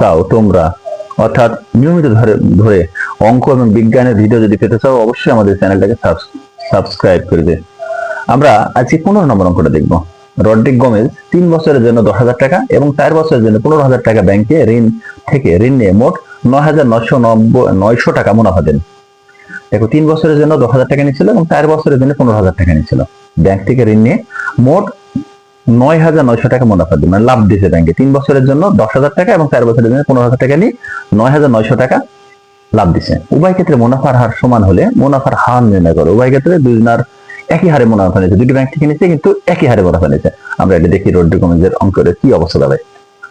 চাও তোমরা। অর্থাৎ নিয়মিত ধরে ধরে অঙ্ক এবং বিজ্ঞানের ভিডিও যদি পেতে চাও, অবশ্যই আমাদের চ্যানেলটাকে সাবস্ক্রাইব করে দে। আমরা আজকে পনেরো নম্বর অঙ্কটা দেখব। রড্রিক গোমেজ তিন বছরের জন্য দশ হাজার টাকা এবং চার বছরের জন্য পনেরো হাজার টাকা ব্যাংকে ঋণ থেকে ঋণ নিয়ে মোট নয় হাজার নয়শো নব্বই নয়শো টাকা মুনাফা দেন। দেখো, তিন বছরের জন্য দশ হাজার টাকা নিয়েছিল এবং চার বছরের জন্য পনেরো হাজার টাকা নিয়েছিল। ব্যাংক থেকে ঋণ নিয়ে মোট নয় হাজার নয়শো টাকা মুনাফা দিন মানে লাভ দিয়েছে ব্যাংকে তিন বছরের জন্য দশ হাজার টাকা এবং চার বছরের জন্য পনেরো হাজার টাকা নিয়ে নয় হাজার নয়শো টাকা লাভ উভয় ক্ষেত্রে মুনাফার হার সমান হলে মুনাফার হার নির্ণয় করো। উভয় ক্ষেত্রে একই হারে মুনাফা নিয়েছে। দুটি ব্যাংক থেকে নিচ্ছে কিন্তু একই হারে মুনাফা নিয়েছে। আমরা এটা দেখি রোড ডকুমেন্টের অঙ্কের কি অবস্থা দাঁড়ায়।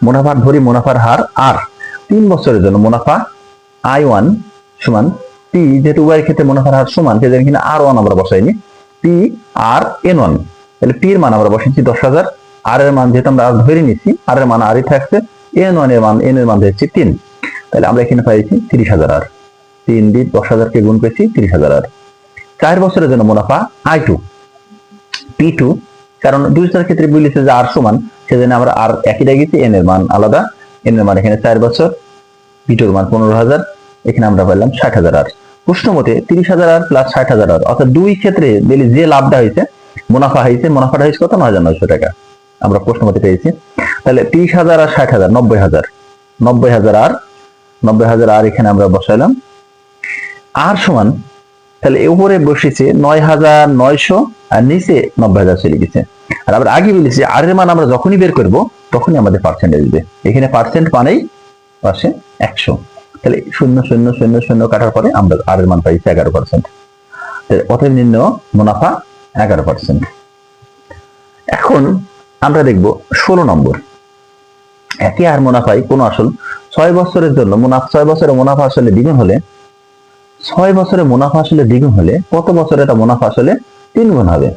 মুনাফার ধরি মুনাফার হার আর তিন বছরের জন্য মুনাফা আই ওয়ান সমান পি যেহেতু উভয় ক্ষেত্রে মুনাফার হার সমান, সেজন্য কিনা আর ওয়ান আমরা বসাইনি। P R N one. তাহলে পি এর মান আমরা বসাইছি দশ হাজার। আর এর মান যেহেতু আমরা ধরে নিচ্ছি আর এর মান আরই থাকছে, এন ওয়ানের মান, এন এর মান হচ্ছে তিন। তাহলে আমরা এখানে পাইছি তিরিশ হাজার আর। তিন দিয়ে দশ হাজারকে গুণ পেয়েছি তিরিশ হাজার আর। চার বছরের জন্য মুনাফা আই টু, পি টু, কারণ দুইটার ক্ষেত্রে বলেছে যে আর সমান, সেজন্য আমরা আর একই রেখেছি এন এর মান আলাদা, এন এর মান এখানে চার বছর, পি টুর মান পনেরো হাজার, এখানে আমরা পাইলাম ষাট হাজার আর। প্রশ্ন মতে তিরিশ হাজার আর প্লাস ষাট হাজার আর, অর্থাৎ দুই ক্ষেত্রে যে লাভটা হয়েছে মুনাফা হয়েছে, মুনাফাটা হয়েছে কত? নয় হাজার নয়শো টাকা। আমরা প্রশ্ন মতে পেয়েছি। তাহলে তিরিশ হাজার আর ষাট হাজার, নব্বই হাজার। নব্বই হাজার আর, নব্বই হাজার আর এখানে আমরা বসাইলাম। আর সমান, তাহলে উপরে বসেছে নয় হাজার নয়শো আর নিচে নব্বই হাজার চলে গেছে। আর আমরা আগে বলেছি আর এর মান আমরা যখনই বের করব, তখনই আমাদের পার্সেন্ট আসবে এখানে পার্সেন্ট মানেই পাশে একশো। তাহলে শূন্য শূন্য শূন্য শূন্য কাটার পরে আমরা আর এর মান পাইছি এগারো পার্সেন্ট অতএব নিম্ন মুনাফা এগারো পার্সেন্ট এখন আমরা দেখব ষোলো নম্বর। একই আর মুনাফাই কোন আসল। ছয় বছরের জন্য মুনাফা ছয় বছরের মুনাফা আসলে দ্বিগুণ হলে, ছয় বছরে মুনাফা আসলে দ্বিগুণ হলে কত বছরে এটা মুনাফা আসলে তিন গুণ হবে?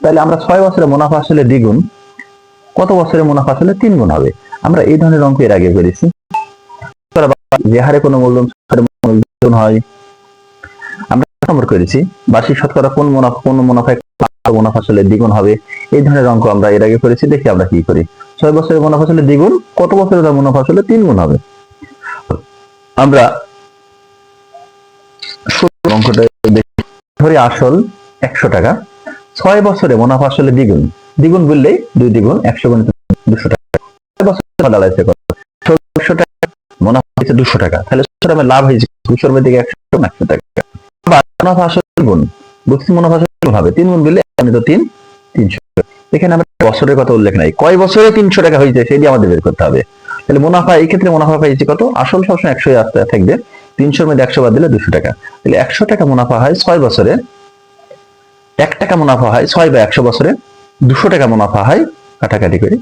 তাহলে আমরা ছয় বছরে মুনাফা আসলে দ্বিগুণ, কত বছরের মুনাফা আসলে তিন গুণ হবে? আমরা এই ধরনের অঙ্ক এর আগে করেছি। যে হারে কোনো মূলধন হয়, আমরা করেছি। বার্ষিক শতকরা কোন মুনাফা, কোন মুনাফায় মুনাফা আসলে দ্বিগুণ হবে। এই ধরনের অঙ্ক আমরা এর আগে করেছি, দেখি আমরা কি করি। ছয় বছরের মুনাফা আসলে দ্বিগুণ, কত বছরে তার মুনাফা আসলে তিন গুণ হবে? আমরা অঙ্কটা ধরি আসল একশো টাকা। ছয় বছরে মুনাফা আসলে দ্বিগুণ। দ্বিগুণ বললেই দুই দ্বিগুণ, একশো গুণ দুশো টাকা। বছরে দাঁড়াইছে কত ষোলোশো টাকা মুনাফা হয়েছে দুশো টাকা। তাহলে লাভ হয়েছে। দুশোর মধ্যে একশো একশো টাকা। মুনাফা আসলে তিন গুণ বুঝছি মুনাফা হবে তিন গুণ দিলে তো তিন, তিনশো। এখানে আমরা বছরের কথা উল্লেখ নাই। কয় বছরে তিনশো টাকা হয়েছে সেটি আমাদের বের করতে হবে। তাহলে মুনাফা, এই ক্ষেত্রে মুনাফা পাইছে কত? আসল সবসময় একশো আসতে থাকবে। তিনশোর মধ্যে একশো বাদ দিলে দুশো টাকা। তাহলে একশো টাকা মুনাফা হয় ছয় বছরে। এক টাকা মুনাফা হয় ছয় বা একশো বছরে। দুশো টাকা মুনাফা হয় কাটাকাটি করে।